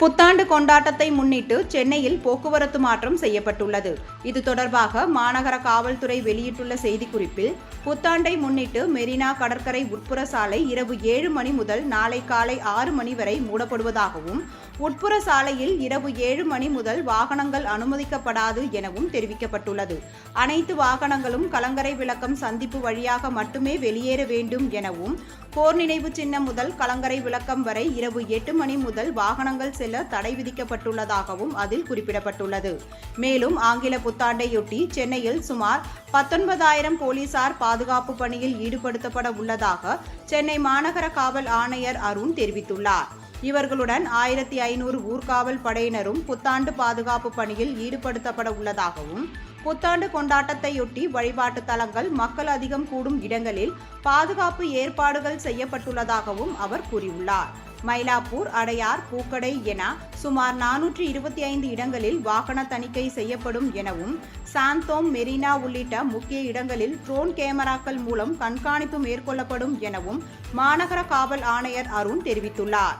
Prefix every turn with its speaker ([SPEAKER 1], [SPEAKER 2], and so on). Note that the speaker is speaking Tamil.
[SPEAKER 1] புத்தாண்டு கொண்டாட்டத்தை முன்னிட்டு சென்னையில் போக்குவரத்து மாற்றம் செய்யப்பட்டுள்ளது. இது தொடர்பாக மாநகர காவல்துறை வெளியிட்டுள்ள செய்திக்குறிப்பில் புத்தாண்டை முன்னிட்டு மெரினா கடற்கரை உட்புற சாலை இரவு ஏழு மணி முதல் நாளை காலை ஆறு மணி வரை மூடப்படுவதாகவும் உட்புற சாலையில் இரவு ஏழு மணி முதல் வாகனங்கள் அனுமதிக்கப்படாது எனவும் தெரிவிக்கப்பட்டுள்ளது. அனைத்து வாகனங்களும் கலங்கரை விளக்கம் சந்திப்பு வழியாக மட்டுமே வெளியேற வேண்டும் எனவும் போர் நினைவு சின்னம் முதல் கலங்கரை விளக்கம் வரை இரவு எட்டு மணி முதல் வாகனங்கள் செல்ல தடை விதிக்கப்பட்டுள்ளதாகவும் அதில் குறிப்பிடப்பட்டுள்ளது. மேலும் ஆங்கில புத்தாண்டையொட்டி சென்னையில் சுமார் பத்தொன்பதாயிரம் போலீசார் பாதுகாப்பு பணியில் ஈடுபடுத்தப்பட உள்ளதாக சென்னை மாநகர காவல் ஆணையர் அருண் தெரிவித்துள்ளார். இவர்களுடன் ஆயிரத்தி ஐநூறு ஊர்காவல் படையினரும் புத்தாண்டு பாதுகாப்பு பணியில் ஈடுபடுத்தப்பட உள்ளதாகவும் புத்தாண்டு கொண்டாட்டத்தையொட்டி வழிபாட்டு தலங்கள் மக்கள் அதிகம் கூடும் இடங்களில் பாதுகாப்பு ஏற்பாடுகள் செய்யப்பட்டுள்ளதாகவும் அவர் கூறியுள்ளார். மயிலாப்பூர் அடையார் பூக்கடை என சுமார் நானூற்றி இருபத்தி ஐந்து இடங்களில் வாகன தணிக்கை செய்யப்படும் எனவும் சாந்தோம் மெரினா உள்ளிட்ட முக்கிய இடங்களில் ட்ரோன் கேமராக்கள் மூலம் கண்காணிப்பு மேற்கொள்ளப்படும் எனவும் மாநகர காவல் ஆணையர் அருண் தெரிவித்துள்ளார்.